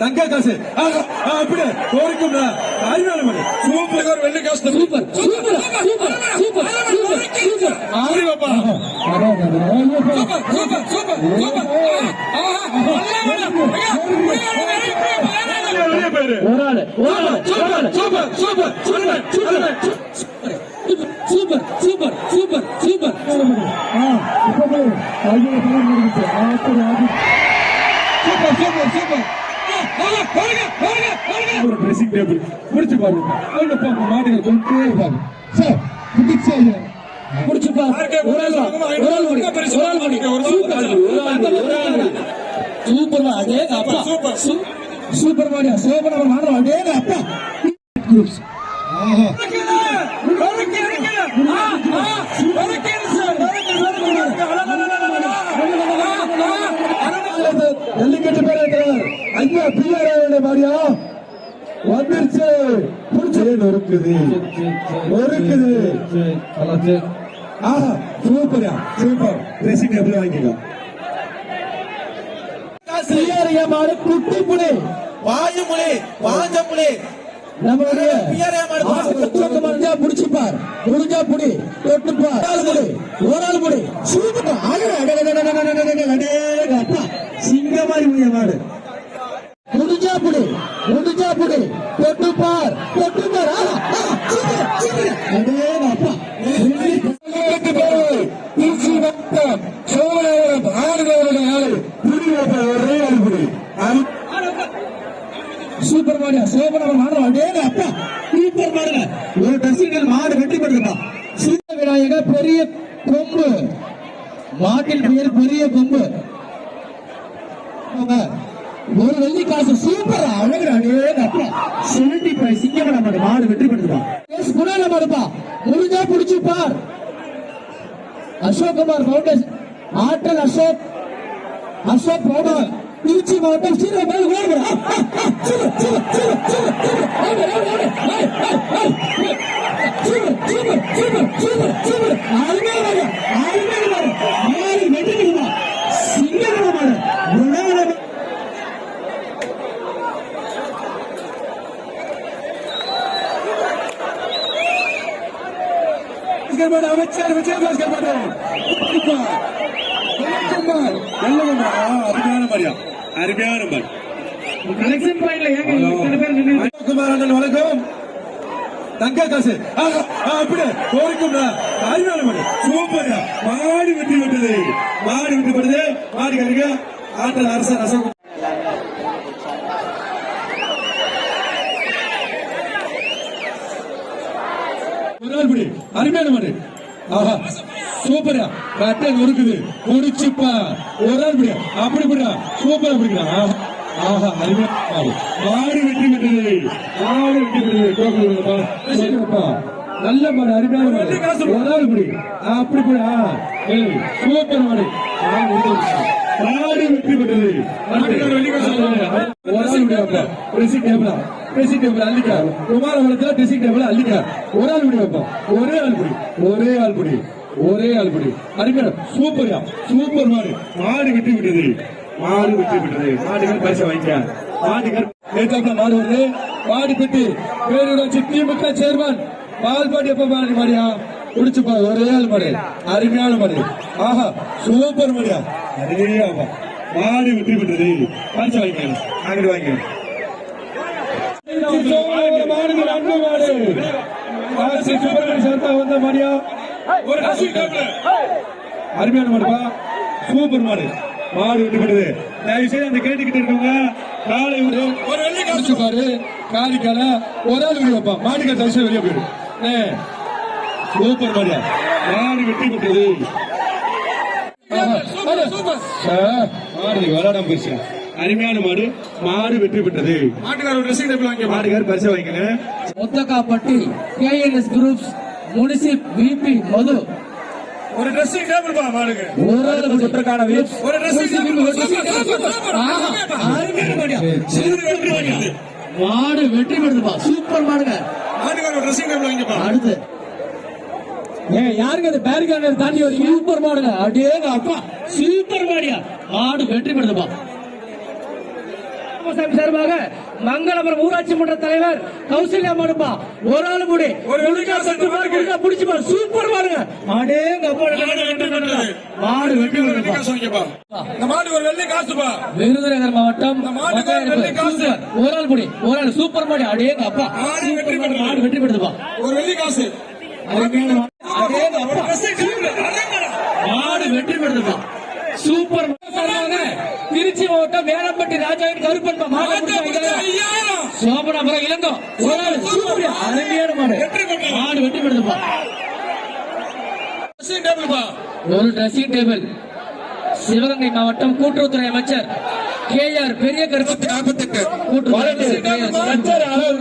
அப்படியே கோரிக்கும் அறிவாளி மணி சூப்பர் ஒரு வெள்ளி காசு super super super super super super ஆரிவாப்பா super super super super ஒரு ஆளு ஒரு ஆளு ஆளு super super super super super super super super super super super ஒரு ட்ரெஸ்ஸிங் டேபிள் முடிச்சு பாருங்க ஒண்ணு போங்க மாடுங்க கொண்டே இருப்பாங்க சார் புடிச்சா புடிச்சுப்பா ஒரு ஆள் ஒரு ஆள் ஓடி. ஒரு ஆள் ஓடி. சூப்பர் ஒரு ஆள் ஒரு ஆள் ஓடி. சூப்பர் வா, அடே அப்பா. சூப்பர். சூ- சூப்பர் வாடியா சூப்பர் நம்ம மாடுறோம் அடே அப்பா. குரூப்ஸ் ஆஹா. ஜல்லிக்கட்டு பேர் இருக்கிறார். ஐயா பிஆர் பாடியா? வந்துருச்சு. புடிச்சு. நொறுக்குது? நொறுக்குது. ஆஹா சூப்பர்யா சூப்பர் ட்ரெஸ்ஸிங் டேபிள் வாங்கிக்கோ. பிஆர்ஏ மாடு? குட்டி புலி. வாயுமொழி வாஞ்சமொழி நம்மளுடைய பிஆர்ஏ மாடு ஆசை முடிஞ்சா புடிச்சுப்பார். முடிஞ்சா புடி தொட்டுப்பார். ஒரு ஆள் புடி ஒரு ஆள் புடி. சூப்பர். அசோக் குமார் ஃபவுண்டேஷன் ஆற்றல் அசோக் அசோக் பவுடர் திருச்சி மாவட்டம் சீரமேல் ஓடுகிறா அமைச்சர் விஜயபாஸ்கர் அருமையான மாதிரியா அருமையான மாதிரி வணக்கம். தங்க காசு. அப்படி கோரிக்கும்டா. அருமையான மாதிரி சூப்பரா மாடு வெட்டி விட்டது. மாடு வெட்டி விட்டது. மாடு கருங்க ஆட்டல் அரச ரசம் அருமையான மாதிரி சூப்பரா கட்டை நொறுக்குது. முடிச்சுப்பா ஒரு ஆள் பிடியா அப்படி பிடியா சூப்பரா பிடிக்கிறா. ஆஹா. அருமையா மாடு வெற்றி பெற்றது. மாடு வெற்றி பெற்றது. நல்ல மாடு அருமையான மாடு. ஒரு ஆள் பிடி அப்படி பிடியா சூப்பர் மாடு. மாடு வெற்றி பெற்றது. ஒரு ஆள் பிடியாப்பா ட்ரெஸ்ஸிங் டேபிள் அள்ளிக்கா குமாரவளத்துல ட்ரெஸ்ஸிங் டேபிள் அள்ளிக்கா ஒரு ஆள் விடியாப்பா ஒரே ஆள் பிடி. ஒரே ஆள் பிடி. ஒரே ஆள் பிடி. அருமையான சூப்பர்யா சூப்பர் மாடு. மாடு விட்டு விட்டது மாடு விட்டு விட்டது மாடுகள் பரிசு வாங்கிக்க மாடுகள் நேத்தாப்புல மாடு வருது. மாடு பெட்டி பேரூராட்சி திமுக சேர்மன் பால்பாடி எப்ப மாடு மாடியா? குடிச்சுப்பா ஒரே ஆள் மாடு. அருமையான மாடு. ஆஹா சூப்பர் மாடியா? அருமையா மாடு விட்டு விட்டது பரிசு வாங்கிக்கலாம் அங்கிட்டு வாங்கிக்க மாடுகள் அன்பு மாடு ஆர்சி சுப்பிரமணிய சேர்த்தா வந்த மாடியா ஒரு அருமையான மாடுப்பா சூப்பர் மாடு. மாடு விட்டு விடுது தயவு செய்து அந்த கேட்டுக்கிட்டு இருக்கவங்க காலை ஒரு பாரு. காலி கால ஒரு ஆள் வெளியே வைப்பா மாடுக்கு தயவு செய்து வெளியே போயிடு. ஏ, சூப்பர் மாடியா மாடு வெட்டி விட்டது மாடு. விளையாடாம போயிடுச்சு அருமையான மாடு மாடு வெற்றி பெற்றது. மாட்டுக்கார ஒரு ட்ரெஸ்ஸிங் டேபிள் வாங்கி மாட்டுக்கார பரிசு வாங்கிக்கங்க. முத்தக்காப்பட்டி கேஎன்எஸ் குரூப்ஸ் முனிசிப் விபி மது. ஒரு ட்ரெஸ்ஸிங் டேபிள் பா மாடுங்க ஒரு ஆள் சுற்றுக்கான வீச் ஒரு ட்ரெஸ்ஸிங் டேபிள் ஒரு dressing table. ஆஹா, அருமையான மாடியா. சூப்பர் மாடியா. மாடு வெற்றி பெறுதுப்பா. சூப்பர் மாடுங்க. மாட்டுக்கு ஒரு ட்ரெஸ்ஸிங் டேபிள் வாங்கிப்பா. அடுத்து. ஏய் யாருங்க அது? பேரிகார்டர் தாண்டி சூப்பர். மாடுங்க. அடேங்க அப்பா சூப்பர் மாடியா. மாடு வெற்றி பெறுதுப்பா. ராமசாமி சார்பாக மங்களபுரம் ஊராட்சி மன்ற தலைவர் கௌசல்யா மடுப்பா ஒரு ஆள் கூட சூப்பர் பாருங்க மாடு விருதுநகர் மாவட்டம் ஒரு ஆள் குடி ஒரு ஆள் சூப்பர் மாடு. அடே அப்பா. மாடு வெற்றி பெற்றுப்பா ஒரு வெள்ளி காசு. மாடு வெற்றி பெற்றுப்பா சூப்பர் மாவட்டமான திருச்சி மாவட்டம் வேலப்பட்டி ராஜாவின் கருப்பன்ப சோபனாபுரம் இளங்கம் ஒரு ட்ரெஸ்ஸிங் டேபிள் சிவகங்கை மாவட்டம் கூட்டுறவுத்துறை அமைச்சர் கே ஆர் பெரிய கருப்பு கூட்டு எட்டு கூட்டுறவு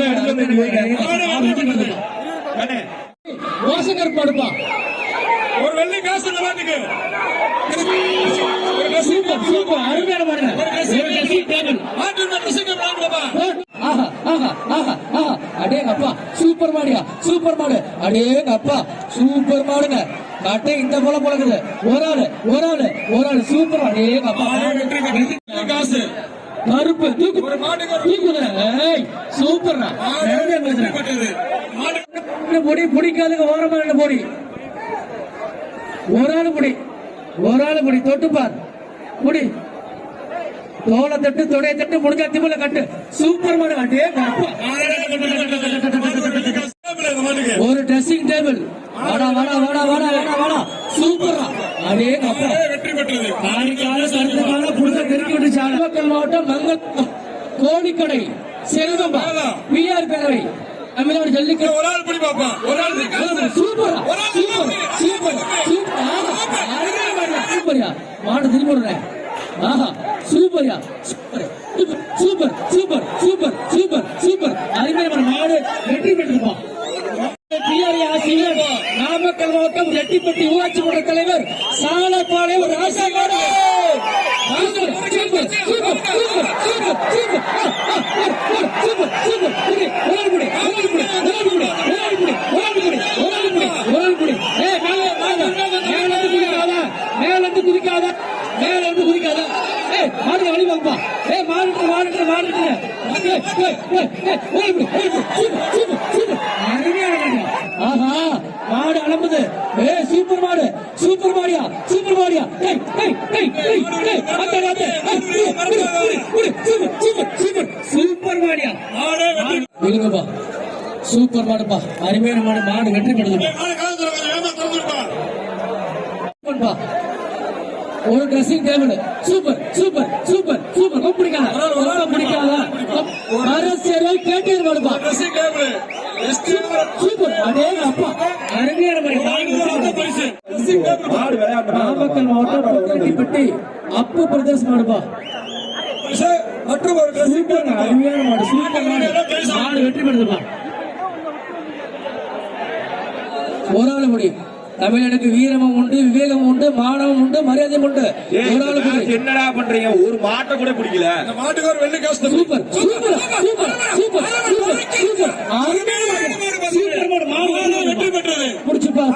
அடேங்க அப்பா சூப்பர் மாடுங்க. கட்டை இந்த போல பழகுது ஒரு ஆளு ஒரு ஆளு ஒரு ஆளு சூப்பர் அப்பா. வெள்ளி காசு. கருப்பு தூக்கு. ஏய் சூப்பர்ண்ணா பேசுறேன் பொடி பிடிக்காதுங்க ஓரமா இந்த பொடி ஒரு ஆளு பொடி ஒரு ஆளு பொடி தொட்டுப்பார். பொடி தோலை தட்டு தொடைய தட்டு முடிஞ்சா திமுல கட்டு சூப்பர் மாடு அடே அப்பா இந்த மாட்டுக்கு ஒரு ட்ரெஸ்ஸிங் டேபிள் வாடா வாடா வாடா வாடா வாடா வாடா சூப்பரா அடே அப்பா மாடு வெற்றி பெற்றது காணிக்கால கருத்துக்கால புடுங்க தெருக்கி விட்டு சாலை நாமக்கல் மாவட்டம் மங்கள் கோடிக்கடை செல்வம்பா பிஆர் பேரவை. தமிழ்நாடு ஜல்லிக்கட்டு. ஒரு ஆள் பிடி பாப்பா. ஒரு ஆள். சூப்பர். சூப்பர். சூப்பர். சூப்பர். சூப்பர்யா. மாடு திரும்பி விடுறேன் ஆஹா. சூப்பர்யா. Super. Super. Super. Super. Super. Super. அருமையான மாடு. வெற்றி பெற்றிருப்பான் பிஆர்ஏ ஆசிரியர் மக்கள் மாவட்டம் ரெட்டிப்பட்டி ஊராட்சி மன்ற தலைவர் சாலப்பாளையம் ஒரு ஆசையோடு மேலிருந்து குதிக்காத மேலிருந்து குதிக்காத ஏ மாடுற வழி வாங்கப்பா. ஏ மாடுற மாடுற மாடுற ஓடி ஓடி ஓடி சூப்பர் சூப்பர் சூப்பர். சூப்பர் விழுங்கப்பா சூப்பர் மாடுப்பா அருமையான மாடு மாடு வெற்றி பெறுதுப்பா. ஒரு dressing table super super super super. ரொம்ப பிடிக்காத. ரொம்ப பிடிக்காத. அரசியலை கேட்டீர் மாடுப்பா. சூப்பர். அதே அப்பா. அருமையான மாடு மாடு வெற்றி அந்த பெறுது. பரிசு. dressing table. நாமக்கல் மாவட்டம் அப்பு பிரதர்ஸ் மாடுப்பா பரிசு மற்றும் ஒரு சூப்பர். அருமையான மாடு சூப்பர் மாடு. வெற்றி பெறுதுப்பா ஒரு ஆள் முடி. தமிழனுக்கு வீரமும் உண்டு விவேகம் உண்டு மானமும் உண்டு மரியாதையும் உண்டு. ஒரு ஆள் முடி. என்னடா பண்றீங்க? ஒரு மாட்டை கூட பிடிக்கல. இந்த மாட்டுக்கு ஒரு வெள்ளி காசு super super super super super. அருமையான சூப்பர்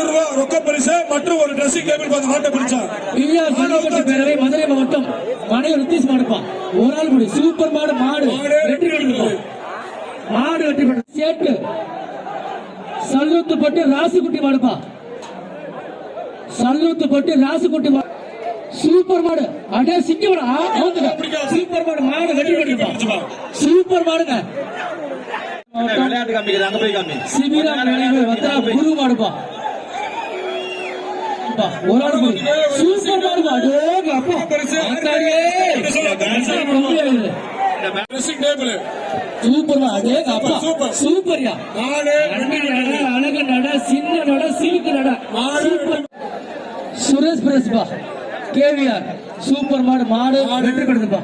ஒரு ரொக்க பரிசு மற்றும் ஒரு ட்ரெஸ்ஸிங் டேபிள் பார்த்து மாட்ட பிடிச்சா. பிரியா சட்டமன்ற மதுரை மாவட்டம் மனைவி நிதிஷ் மாடுப்பா. ஒரு ஆள் முடி சூப்பர் மாடு மாடு. வெற்றி பெற்றிருக்கோம் மாடு வெற்றி பெற்ற சேட்டு. சல்லுத்துப்பட்டு ராசிக்குட்டி மாடுப்பா. சல்லத்து போட்டு ராசு கொட்டு சூப்பர் மாடு. அடே சிங்க மாடு. சூப்பர் மாடு மாடு கட்டி கட்டி சூப்பர் மாடுங்க. விளையாட்டு காமிக்கிறது அங்க போய் காமி. சூப்பர் மாடுப்பா. அடே சூப்பர் அடே அப்பா. சூப்பர்யா. அழகு நட சின்ன நட சிலுக்கு நட. சூப்பர். சுரேஷ் பிரஸ்பா கேவிஆர். சூப்பர் மாடு மாடு வெற்றி பெற்றதுப்பா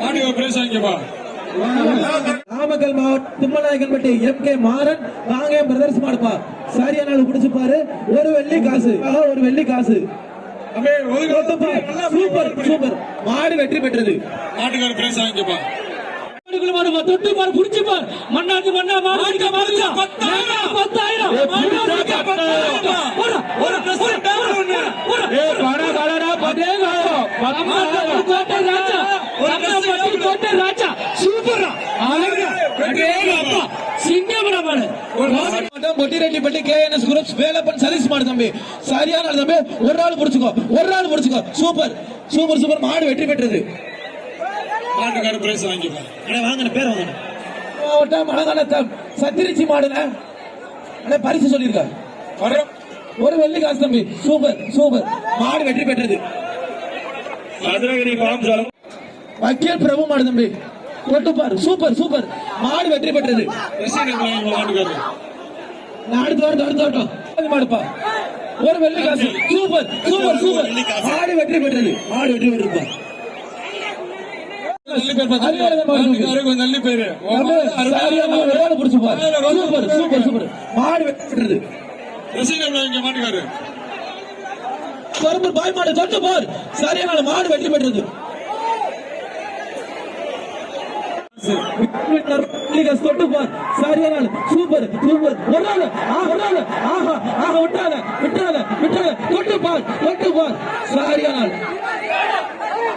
மாடு பிரைஸ் நாமக்கல் மாவட்டம் தும்மநாயக்கன்பட்டி எம் கே மாறன் வாங்க பிரதர்ஸ் மாடுப்பா. சரியான நாள் பிடிச்சுப்பாரு. ஒரு வெள்ளி காசு. ஒரு வெள்ளி காசு. Super super. மாடு வெற்றி பெற்றது. மாட்டுக்கார பிரைஸ் மாடுக்குள்ள மாடுப்பா தொட்டு பாரு புடிச்சு பாரு மண்ணாத்து மண்ணா அடிக்க மாடுல பத்தாயிரம். ஒரு பட கடடா ராஜா. Super Pottirettipatti KNS groups. Velappan Satish மாடு தம்பி. சரியான தம்பி. ஒரு ஆள் புடிச்சுக்கோ. ஒரு ஆள் புடிச்சுக்கோ. சூப்பர். Super super. மாடு வெற்றி பெற்றது. மாட்டுக்கார பிரைஸ் வாங்கிக்கப்பா வாங்கின பேர் வாங்கின மாவட்டம் அழகான சத்திரிச்சி மாடுல அண்ணா பரிசு சொல்லியிருக்காரு. வரோம். ஒரு வெள்ளி காசு தம்பி. Super super. மாடு வெற்றி பெற்றது. மதுரகிரி பாம் சாலம் வக்கீல் பிரபு மாடு தம்பி. தொட்டுப்பார் சூப்பர் சூப்பர். மாடு வெற்றி பெற்றது. வாரம் அடுத்த வாரம் அது மாடுப்பா. ஒரு வெள்ளி காசு. Super super super. மாடு வெற்றி பெற்றது. மாடு வெற்றி பெற்றது நல்ல பேர் பார்த்து மாட்டுக்காரர் கொஞ்சம் நல்ல பேரு சூப்பர் சூப்பர் சூப்பர் மாடு கரும்பு பாய் மாடு தொட்டு பார். சரியான மாடு வெற்றி பெற்றது தொட்டு பார். சரியான. Super super. ஒரு ஆளு ஆஹா ஆஹா விட்டாத. விட்டாத விட்டாத. தொட்டு பார் தொட்டு பார். சரியான.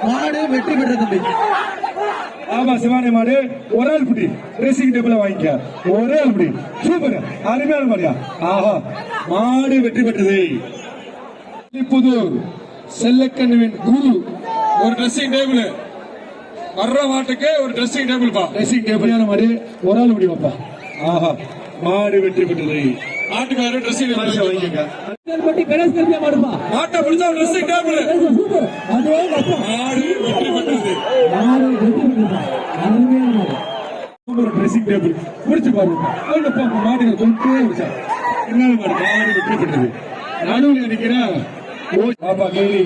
மாடு வெற்றி பெற்றது ஆமா சிவானி மாடு ஒரு ஆள் புடி. ரேசிங் டேபிள வாங்கிக்க. ஒரே ஆள் புடி. சூப்பர். அருமையான மாடியா. ஆஹா. மாடு வெற்றி பெற்றது. புதூர் செல்லக்கண்ணுவின் குரு. ஒரு ட்ரெஸ்ஸிங் டேபிள் வர்ற மாட்டுக்கு ஒரு ட்ரெஸ்ஸிங் டேபிள் பா ட்ரெஸ்ஸிங் டேபிள் மாடு ஒரு ஆள் புடி ஆஹா. மாடு வெற்றி பெற்றது. மாட்டுக்காரர் ட்ரெஸ்ஸிங் டேபிள் வாங்கிக்க பட்டி கணேஷ் மாடுப்பா. மாட்டை பிடிச்சா ட்ரெஸ்ஸிங் டேபிள் அதே மாடு வெற்றி பெற்றது. வெற்றி பெற்றதுப்பா அருமையான மாடு ஒரு ட்ரெஸ்ஸிங் டேபிள் பிடிச்சு பாருங்க. போயிட்டு மாட்டுக்கு தொட்டே வச்சா என்ன மாடு? மாடு வெற்றி பெற்றது. நடுவில் நிக்கிறேன் ஓ பாப்பா கேள்வி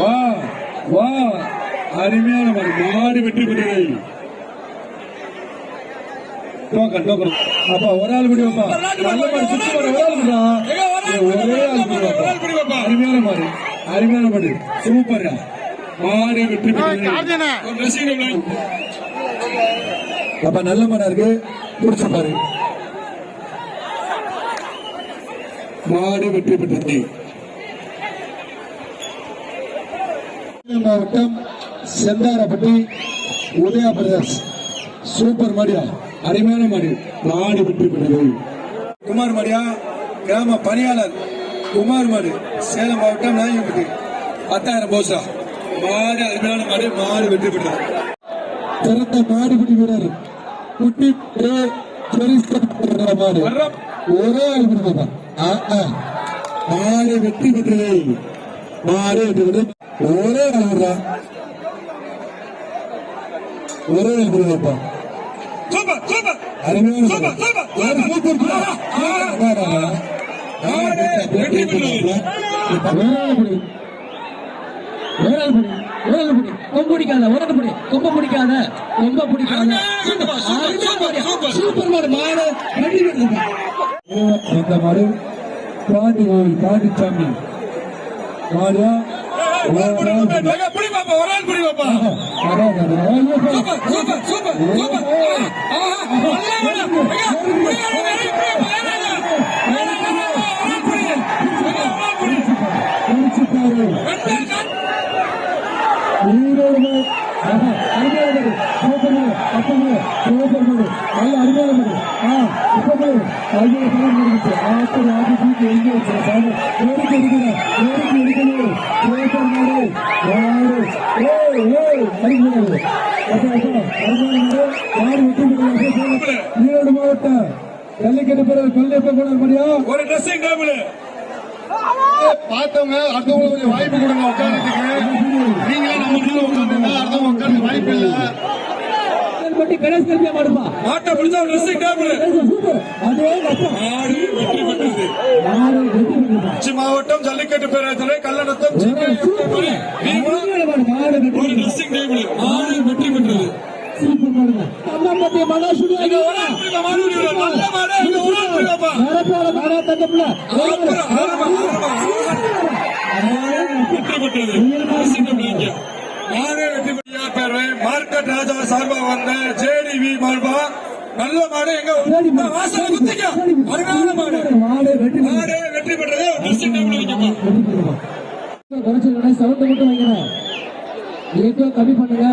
வா வா. அருமையான மாடு. மாடு வெற்றி பெற்றது. டோக்கன் டோக்கன் அப்பா ஒரு ஆள் பிடி வைப்பா. நல்ல மாடு சுத்தி மாடு ஒரு ஆள் பிடிடா. ஒரே ஆள் அருமையான மாடு அருமையான மாடு சூப்பர் மாடு வெற்றி. அப்ப நல்ல மரம் இருக்கு. குடிச்சு பாரு. மாடு வெற்றி பெற்றது மாவட்டம் செந்தாரப்பட்டி உதயா பிரதர்ஸ் சூப்பர் மாடியா. அருமையான மாடு மாடு வெற்றி பெற்றது குமார் மாடியா கிராம பணியாளர் குமார் மாடு சேலம் மாவட்டம் நாயகப்பட்டி பத்தாயிரம் போசா மாடு அருமையான மாடு மாடு வெற்றி பெற்றது சிறந்த மாடுபிடி வீரர் குட்டி பிரே மாடு. ஒரே ஆள் பிடிப்பா மாடு வெற்றி பெற்றது. மாடு வெற்றி பெற்றது. ஒரே ஆள் ஒரே ஆள் கொம்பு பிடிக்காத ஓரல் புடி கொம்ப பிடிக்காத கொம்ப பிடிக்காத. சூப்பர் மாடு. மாடு இந்த மாடு. பாண்டி கோவில் பாண்டிச்சாமி மாடு ஈரோடு மாவட்டம் Jallikattu super super super super ஒரு ட்ரெஸ்ஸிங் டேபிள் பார்த்தவங்க அடுத்தவங்களுக்கு கொஞ்சம் வாய்ப்பு கொடுங்க உட்கார்றதுக்கு. நீங்களே நம்ம கீழே உட்காந்துருந்தா அடுத்தவங்க உட்கார்ந்து வாய்ப்பு இல்லை. பட்டி கணேஷ் கல்வியா மாடுப்பா மாட்டை பிடிச்சா ஒரு ட்ரெஸ்ஸிங் டேபிள் சூப்பர் அதே அப்பா ಟಾರ್ಗೆಟ್ ಕೊಟ್ಟು ಗಣೇಶ್ ಕಲ್ಪೆ ಮಾಡುವ ಆಟ ಉಳಿದ திருச்சி மாவட்டம் ஜல்லிக்கட்டு பேராயத்துறை கல்லணத்தம் ஒரு ட்ரெஸ்ஸிங் டேபிள் மாடு வெற்றி பெற்றது வெற்றி பெற்றது மார்க்கெட் ராஜா சார்பா வந்த ஜேடிவி மார்பா. நல்ல மாடு எங்க வாசல குத்திக்க. அருமையான மாடு. மாடு வெற்றி பெற்றது. ட்ரெஸ்ஸிங் டேபிள் வைக்கப்பா குறைச்சிருக்கா சவுண்ட் மட்டும் வைக்கிறேன் ஏக்கோ கம்மி பண்ணுங்க.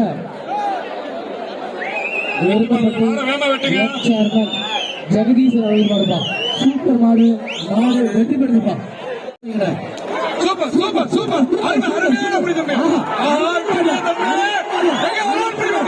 அவர்கள் மாடுப்பா சூப்பர் மாடு. மாடு வெற்றி பெறுதுப்பா. Super super super. அருமை அருமையான ஆஹா,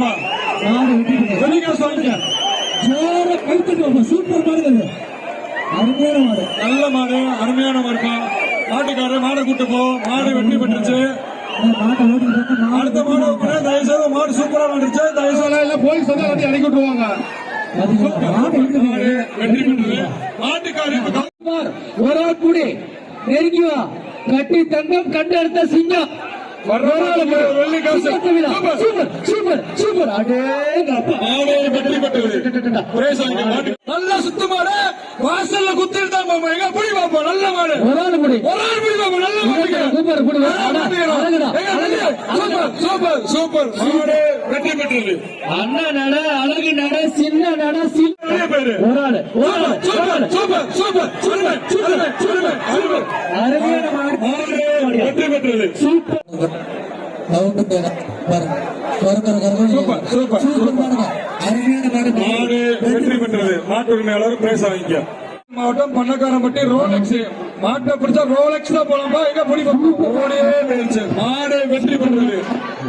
மாடு பெறுது வெள்ளிக்காசு வாங்கிக்க ஜோர கைத்தட்டுவாப்பா சூப்பர் மாடு அருமையான மாடு. நல்ல மாடு அருமையான மாடுப்பா மாட்டுக்காரர் மாடை கூட்டு போ. மாடு வெற்றி பெற்றுச்சு. மாடு அடுத்த மாடு தயவு செய்து மாடு சூப்பரா வந்துருச்சு தயவு செய்து இல்ல போலீஸ் வந்து எல்லாத்தையும் இறக்கி விட்டுருவாங்க? மாடு மாடு வெற்றி பெற்றது. மாட்டுக்காரர் ஒரு ஆள் புடி நெருங்கி வா கட்டி தங்கம் கண்டெடுத்த சிங்கம். நல்லா சுத்தமான வாசல்ல குத்திட்டு தான் போமா எங்க புடி பாப்போம் நல்ல மாடு. ஒரு ஆள் புடி. ஒரு ஆள் புடி பாப்போம் நல்ல மாடு சூப்பர் புடி. சூப்பர் சூப்பர் மாடு வெற்றி பெற்றது. அண்ணா நட அழகு நட சின்ன நட சின்ன பேரு. ஒரு ஆள் super super super super super super. அருமையான மாடு வெற்றி பெற்றது. சூப்பர். சூப்பர் சூப்பர் சூப்பர் அருமையான மாடு மாடு வெற்றி பெற்றது. மாட்டு உரிமையாளர் பிரேச வாங்கிக்க மாவட்டம் பண்ணக்காரம்பட்டி ரோலெக்ஸ். மாட்டை பிடிச்சா ரோலெக்ஸ் தான் எங்க ஓடியே போயிருச்சு மாடு வெற்றி பெற்றது.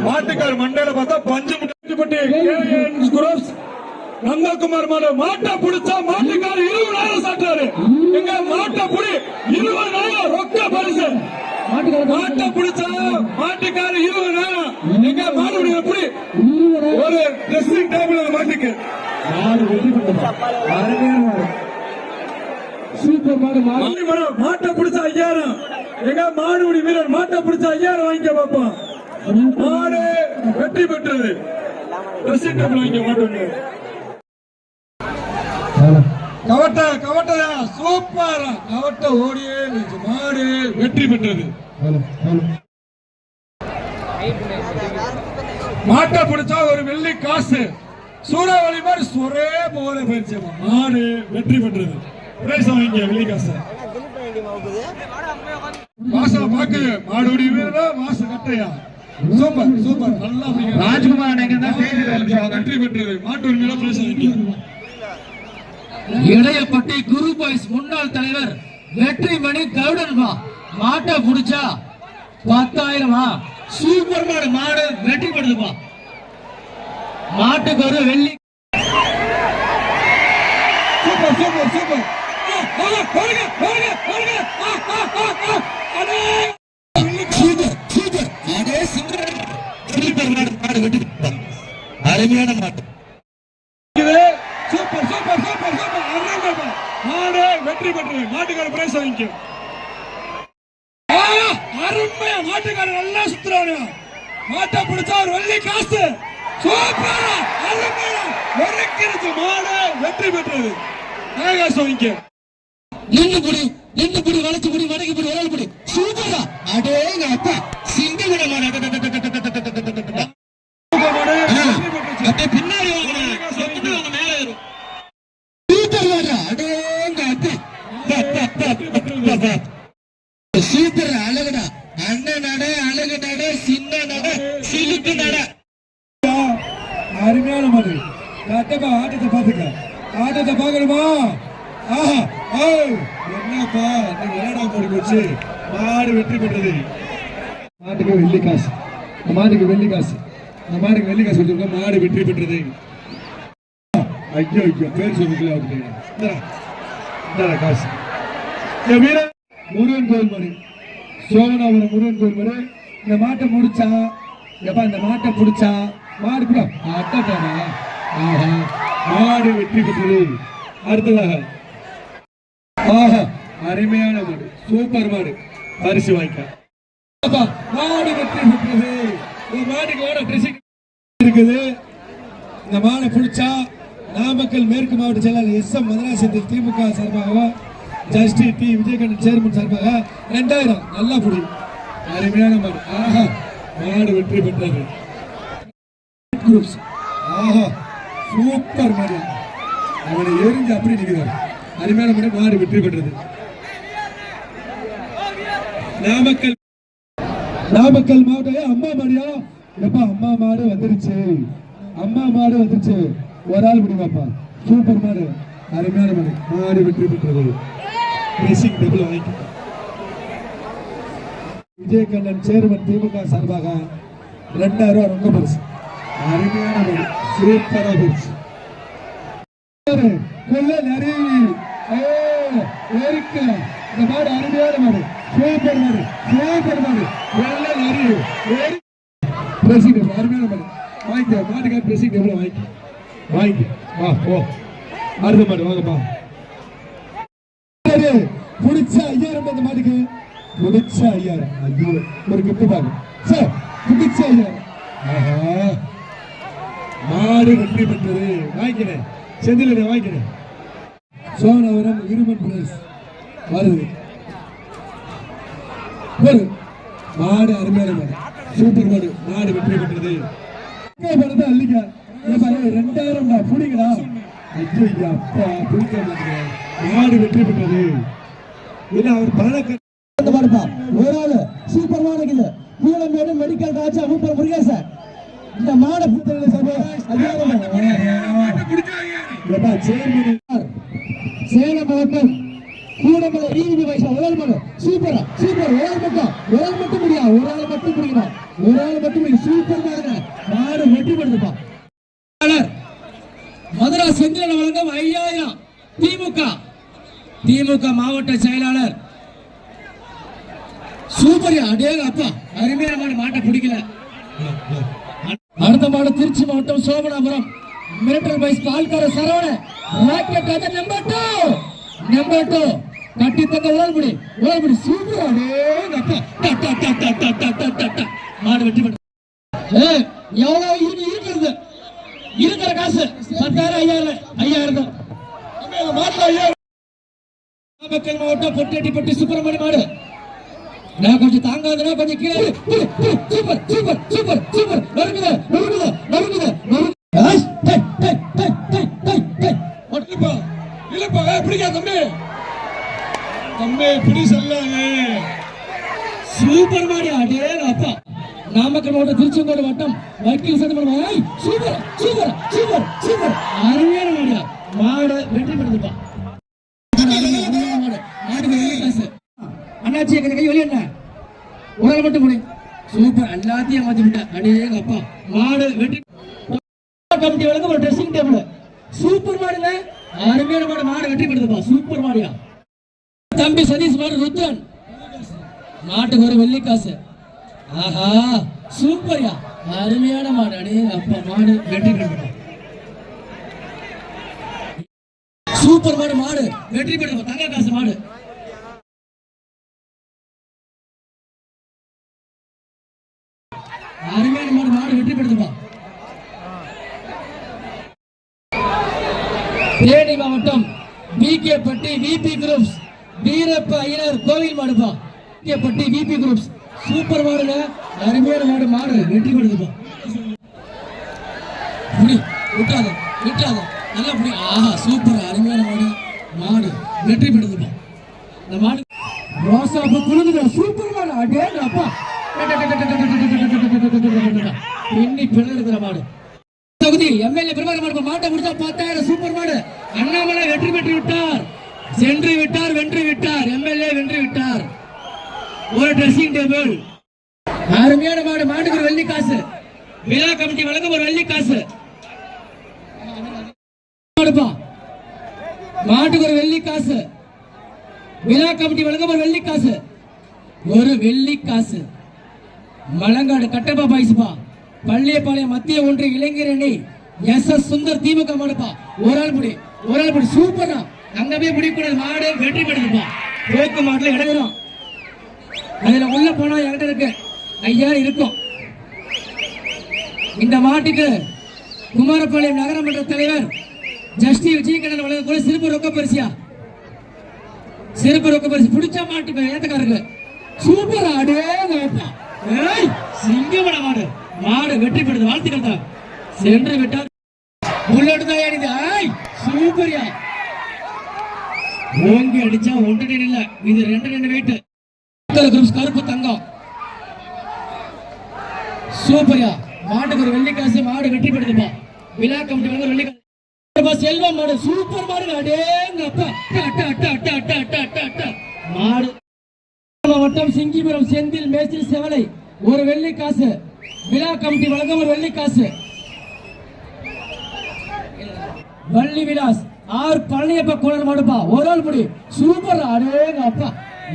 மாட்டுக்கார் மண்டையில பார்த்தா பஞ்சு முட்டி. குரூப்ஸ் நந்தகுமார் மாடு. மாட்டை பிடிச்சா மாட்டுக்கார் சாட்டாரு எங்க மாட்டை பிடி இருபது நாள் ரொக்க பரிசு. மாட்டை பிடிச்சா மாட்டுக்கார நாள் எங்க மாடு பிடி ஒரு ட்ரெஸ்ஸிங் டேபிள் மாட்டுக்கு. மாடு வெற்றி சூப்பர் மாடு மாடு. மாடு மரம் மாட்டை பிடிச்ச ஐயாயிரம். எங்க மாடுபிடி வீரர் மாட்டை பிடிச்ச ஐயாயிரம் வாங்கிக்க பார்ப்போம் மாடு வெற்றி பெற்றது. ட்ரெஸ்ஸிங் டேபிள் வாங்கிக்க மாட்டோம் கவட்ட கவட்டையா சூப்பர். கவட்ட ஓடியே மாடு வெற்றி பெற்றது. மாட்டை பிடிச்சா ஒரு வெள்ளி காசு. சூறாவளி மாதிரி சுரே போல போயிருச்சு மாடு வெற்றி பெற்றது. பிரைஸ் வாங்கிக்க வெள்ளி காசு. வாசா பாக்குது மாடுடி வீரரா வாச கட்டையா. Super super. நல்லா ராஜ்குமார் வெற்றி பெற்றது. மாட்டு உரிமையில பிரைஸ் வாங்கிக்க இளையப்பட்டி குரு பாய்ஸ் முன்னாள் தலைவர் வெற்றிமணி கவுடன்பா மாட்டை புடிச்சா பத்தாயிரமா சூப்பர் மாடு மாடு வெற்றி படுதுப்பா மாட்டுக்கு ஒரு வெள்ளி. Super super super. அருமையான மாட்டு சூப்பர் சூப்பர் சூப்பர் சூப்பர். மாடு. வெற்றி பெற்றது. மாட்டுக்கார பிரைஸ் வாங்கிக்கும் அருமையா மாட்டுக்காரர் நல்லா சுத்துறாரு மாட்டை பிடிச்சா ஒரு வெள்ளி காசு சூப்பரா அருமையா ஒருங்கிருச்சு மாடு வெற்றி பெற்றது நாகேஸ்வரம் இங்க நின்று குடி நின்று குடி வளைச்சு குடி வடக்கு குடி உரல் குடி சூப்பரா அடே எங்க அப்பா சிந்து குடி மாடு பின்னாடி வாங்கினா மேல ஏறும் சூப்பர் கட்டப்பா ஆட்டத்தை பாத்துக்க ஆட்டத்தை பாக்கணுமா ஆஹா என்னப்பா நீங்க என்னடா போடி போச்சு. மாடு வெற்றி பெற்றது. மாட்டுக்கு வெள்ளி காசு. இந்த மாட்டுக்கு வெள்ளி காசு. இந்த மாட்டுக்கு வெள்ளி காசு கொடுத்துருக்கோம். மாடு வெற்றி பெற்றது. ஐயோ ஐயோ பேர் சொல்லிக்கல அவருக்கு காசு. முருகன் கோயில் மாதிரி. சோழனாபுரம் முருகன் கோயில் மாதிரி. இந்த மாட்டை முடிச்சா எப்பா இந்த மாட்டை பிடிச்சா மாடு கூட. அட்டாடா ஆஹா மாடு வெற்றி பெற்றது அடுத்ததாக. ஆஹா அருமையான மாடு சூப்பர் மாடு பரிசு வாய்க்க. மாடு வெற்றி பெற்றது. ஒரு மாடுக்கு வேற ட்ரெஸ்ஸிங் இருக்குது. இந்த மாடை பிடிச்சா நாமக்கல் மேற்கு மாவட்ட செயலாளர் எஸ் எம் மதுராசத்தில் திமுக சார்பாக ஜஸ்டி டி விஜயகண்டன் சேர்மன் சார்பாக ரெண்டாயிரம் நல்லா புடி. அருமையான மாடு. ஆஹா மாடு வெற்றி பெற்றது. குரூப்ஸ் ஆஹா சூப்பர் மாடு அவனை எரிஞ்சு அப்படி நிற்கிறார். அருமையான மாடு மாடு வெற்றி பெற்றது. நாமக்கல் நாமக்கல் மாவட்டம் அம்மா மாடியா? எப்பா அம்மா மாடு வந்துருச்சு. அம்மா மாடு வந்துருச்சு. ஒரு ஆள் முடிவாப்பா. சூப்பர் மாடு. அருமையான மாடு மாடு வெற்றி பெற்றது. ட்ரெஸ்ஸிங் டேபிள் வாங்கி விஜயகண்ணன் சேர்மன் திமுக சார்பாக ரெண்டாயிரம் ரூபாய் ரொம்ப பரிசு. அருமையான மாடு சூப்பரா போச்சு கொல்ல நரி ஏறிக்க. இந்த மாடு அருமையான மாடு சூப்பர் மாடு சூப்பர் மாடு கொல்ல நரி ஏறி அருமையான மாடு வாங்கிக்க மாட்டுக்கார பிரசிடென்ட் எவ்வளவு வாங்கிக்க. வாங்கிக்க. வா போ. அடுத்த மாடு வாங்கப்பா சரி, புடிச்ச ஐயாயிரம் அந்த மாட்டுக்கு. புடிச்ச ஐயாயிரம். ஐயோ ஒரு கிஃப்ட் பாருங்க. சார் புடிச்ச ஐயாயிரம். ஆஹா. மாடு வெற்றி பெற்றது. வாங்கிக்கிறேன் செந்தில வாங்கிக்கிறேன் சோழவரம் இருமன் பிரதேஷ் வருது ஒரு மாடு அருமையான மாடு. சூப்பர் மாடு. மாடு வெற்றி பெற்றது. படத்தை அள்ளிக்க. ஏப்பா, ரெண்டாயிரம் தான் புடிங்கடா ஐயா, அப்பா பிடிக்க மாட்டேங்கிறேன் மாடு வெற்றி பெற்றது. இல்ல அவர் பணக்க இந்த மாடுப்பா. ஒரு ஆளு. சூப்பர் மாடு இருக்குது பூலமேடு மெடிக்கல் ராஜா மூப்பர் முருகேசன். இந்த மாட புத்தகங்களை சபை ஏப்பா சேலம் மாவட்டம் கூடமலை ஈவி வயசா ஒரு மனு. சூப்பரா சூப்பர். ஒரு ஆள் மட்டும் ஒரு ஆள் மட்டும் முடியா? ஒரு ஆள் மட்டும் முடியுமா? ஒரு ஆள் மட்டும் முடியும். சூப்பர் மாடு வெற்றி பெறுதுப்பா மதுரா செந்திலன் வழங்கும் ஐயாயிரம். திமுக. திமுக மாவட்ட செயலாளர். சூப்பர் அடே அப்பா அருமையான மாட்டை பிடிக்கல. அடுத்த மாடு திருச்சி மாவட்டம் சோமனாபுரம். மிரட்டல் பைஸ் பால்கார Saravana. Rocket number two number two கட்டி தந்த ஓல்படி ஓல்படி சூப்பர் மாடு வெட்டி பெற்ற. எவ்வளவு இருக்கு இருக்கிறது? இருக்கிற காசு. பத்தாயிரம் ஐயாயிரம் ஐயாயிரம். நாமக்கல் மாவட்டம் பொட்டேட்டிப்பட்டி சுப்பிரமணிய மாடு. நான் கொஞ்சம் தாங்காதுன்னா கொஞ்சம் கீழே சூப்பர் சூப்பர் சூப்பர் சூப்பர். நறுக்குது நறுக்குது நறுக்குது நறுக்குது இல்லப்பா பிடிக்கா தம்பி. தம்பி பிடி சொல்லாங்க. சூப்பர் மாடி அடே அப்பா. நாமக்கல் மாவட்டம் திருச்செங்கோடு வட்டம் வக்கீல் சட்டமன்ற சூப்பர் சூப்பர் சூப்பர் சூப்பர். அருமையான மாடியா மாடு வெற்றி பெறுதுப்பா அருமையான மாடு மாடுக்கு வெள்ளி காசு அண்ணாச்சி எங்க கை வழி என்ன? உடல் மட்டும் முடி சூப்பர். எல்லாத்தையும் மாத்தி விட்ட. அடே அப்பா. மாடு வெட்டி கமிட்டி வழங்க ஒரு ட்ரெஸ்ஸிங் டேபிள் சூப்பர் மாடுங்க அருமையான மாடு. மாடு வெற்றி பெறுதுப்பா சூப்பர் மாடியா. தம்பி சதீஷ் மாடு ருத்ரன். மாட்டுக்கு ஒரு வெள்ளிக்காசு ஆஹா சூப்பர்யா. அருமையான மாடு. அடே அப்பா. மாடு வெற்றி பெறுதுப்பா சூப்பர் மாடு மாடு வெற்றி பெறுதுப்பா தங்க காசு மாடு அருமையான மாடு மாடு வெற்றி பெறுதுப்பா தேனி மாவட்டம் பிகே பட்டி விபி குரூப்ஸ் வீரப்ப ஐயனார் கோவில் மாடுப்பா பிகே பட்டி விபி குரூப்ஸ் சூப்பர் மாடுங்க. அருமையான மாடு மாடு. வெற்றி பெறுதுப்பா புடி விட்டாத விட்டாத. நல்லா புடி. ஆஹா சூப்பர். அருமையான மாடு மாடு. வெற்றி பெறுதுப்பா. இந்த மாடு ரோசா பூ சூப்பர் மாடு. அடே அப்பா. பின்னி பிளறுகிற மாடு. தொகுதி எம்எல்ஏ பிரபாகர் மாடு. மாட்டை முடிச்சா பத்தாயிரம் சூப்பர் மாடு. அண்ணாமலை வெற்றி பெற்று விட்டார். சென்று விட்டார் வென்று விட்டார். எம்எல்ஏ வென்று விட்டார். ஒரு ட்ரெஸ்ஸிங் டேபிள் அருமையான மாடு மாட்டுக்கு ஒரு வெள்ளி காசு. விழா கமிட்டி வழங்கும் ஒரு வெள்ளி காசு. மாடுப்பா மாட்டுக்கு ஒரு வெள்ளி காசு. விழா கமிட்டி வழங்கும் ஒரு வெள்ளி காசு. ஒரு வெள்ளி காசு. மலங்காடு கட்டப்பா பாய்ஸ்பா பள்ளியப்பாளையம் மத்திய ஒன்று இளைஞர் அணி எஸ் எஸ் சுந்தர் திமுக மாடுப்பா. ஒரு ஆள் புடி ஒரு ஆள் புடி. சூப்பரா அங்க போய் பிடிக்கூடாது மாடு வெற்றி பெறுதுப்பா போக்கு மாட்டுல இடையிறோம் அதுல உள்ள போனா என்கிட்ட இருக்கு. ஐயா இருக்கும். இந்த மாட்டுக்கு குமாரபாளையம் நகரமன்ற தலைவர் ஜஸ்டி விஜயகண்ணன் கூட சிறப்பு ரொக்க பரிசியா சிறப்பு ரொக்க பரிசு. பிடிச்ச மாட்டு ஏத்தக்காரருக்கு. சூப்பர் ஆடு ஏய் சிங்கமட மாடு. மாடு வெற்றி பெறுது. வாழ்த்துக்கள் தான் சென்று விட்டால் புல்லட் தான் ஏறிது ஏய் சூப்பர்யா ஓங்கி அடிச்சா ஒன்று இல்ல. இது ரெண்டு ரெண்டு வெயிட் குரூப்ஸ் கருப்பு தங்கம். சூப்பர்யா மாட்டுக்கு ஒரு வெள்ளிக்காசு மாடு வெற்றி பெறுதுப்பா விழா கமிட்டி வந்து வெள்ளிக்காசு. செல்வம் மாடு சூப்பர் மாடு அடேங்க அப்பா. மாடு. மாவட்டம் சிங்கிபுரம் செந்தில் மேஸ்திரி செவலை. ஒரு வெள்ளி காசு விழா கமிட்டி வழங்கும் ஒரு வெள்ளி காசு வள்ளி விலாஸ். ஆர் பழனியப்ப கோளர் மாடுப்பா. ஒரு ஆள் முடி. சூப்பர். அடேங்க அப்பா.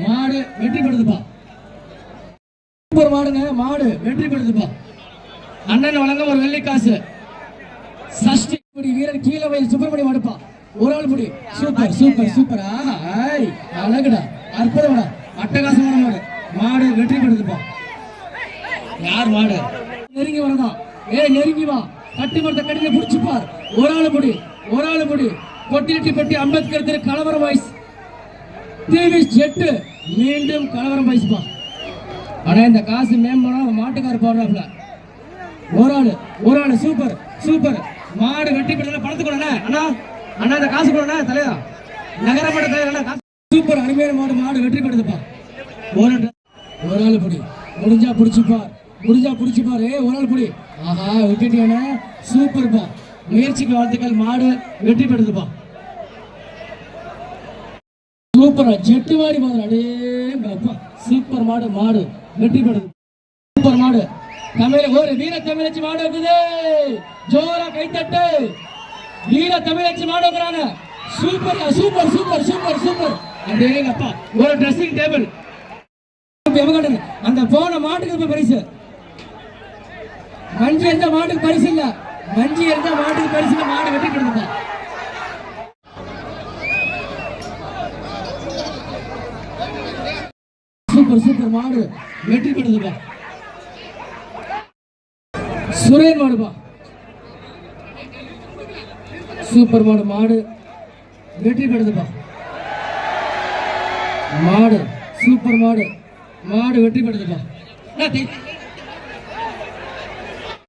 மாடு வெற்றி பெறுதுப்பா. சூப்பர் மாடுங்க மாடு வெற்றி பெறுதுப்பா. அண்ணன் வழங்க ஒரு வெள்ளி காசு. சஷ்டி முடி வீரன் கீழே வயல் சுப்பிரமணியம் மாடுப்பா. ஒரு ஆள் முடி. சூப்பர் சூப்பர் சூப்பரா. அழகுடா. அற்புதம்டா. அட்டகாசமான மாடு. மாடு வெற்றி பெறுதுப்பா. யார் மாடு? நெருங்கி வரதான். ஏய் நெருங்கி வா. கட்டி மரத்தை கடில புடிச்சுப்பார். ஒரு ஆளு முடி. ஒரு ஆளு முடி. கொட்டிலிட்டிப்பட்டி அம்பேத்கர் திரு கலவரம் வாய்ஸ் டிவி ஜெட்டு மீண்டும் கலவரம் வாய்ஸ்பா. ஆனா இந்த காசு மேம்பான மாட்டுக்கார போடுறாப்ல ஒரு ஆளு ஒரு ஆளு சூப்பர் சூப்பர். மாடு வெட்டி பெற்றல பணத்து அண்ணா அண்ணா இந்த காசு கூட தலையா? நகரமன்ற தலைவர் அண்ணா, காசு? சூப்பர் அருமையான மாடு மாடு வெற்றி பெறுதுப்பா. ஒரு ஒரு ஆள் பிடி. முடிஞ்சா பிடிச்சிப்பார் முடிஞ்சா பிடிச்சிப்பார் ஏ ஒரு ஆள் பிடி. ஆஹா விட்டுட்டியானே சூப்பர்ப்பா. முயற்சிக்கு வாழ்த்துக்கள். மாடு வெற்றி பெறுதுப்பா சூப்பரா. ஜெட்டு மாதிரி மாடு சூப்பர் மாடு மாடு. வெற்றி பெறுது சூப்பர் மாடு. தமிழ ஒரு வீர தமிழச்சி மாடு இருக்குது. ஜோரா கைத்தட்டு. வீர தமிழச்சி மாடு இருக்கிறாங்க. Super super super super super. அடேங்கப்பா ஒரு ட்ரெஸ்ஸிங் டேபிள் அந்த போன மாட்டுக்கு இப்ப பரிசு. மஞ்சள் இருந்தா மாட்டுக்கு பரிசு இல்லை? வஞ்சி இருந்தா மாட்டுக்கு பரிசு மாடு வெட்டி கொடுத்துப்பா சூப்பர் சூப்பர் மாடு வெற்றி பெறுதுப்பா சுரேன் மாடுப்பா சூப்பர் மாடு மாடு வெற்றி பெறுதுப்பா மாடு சூப்பர் மாடு மாடு வெற்றி பெறுதுப்பா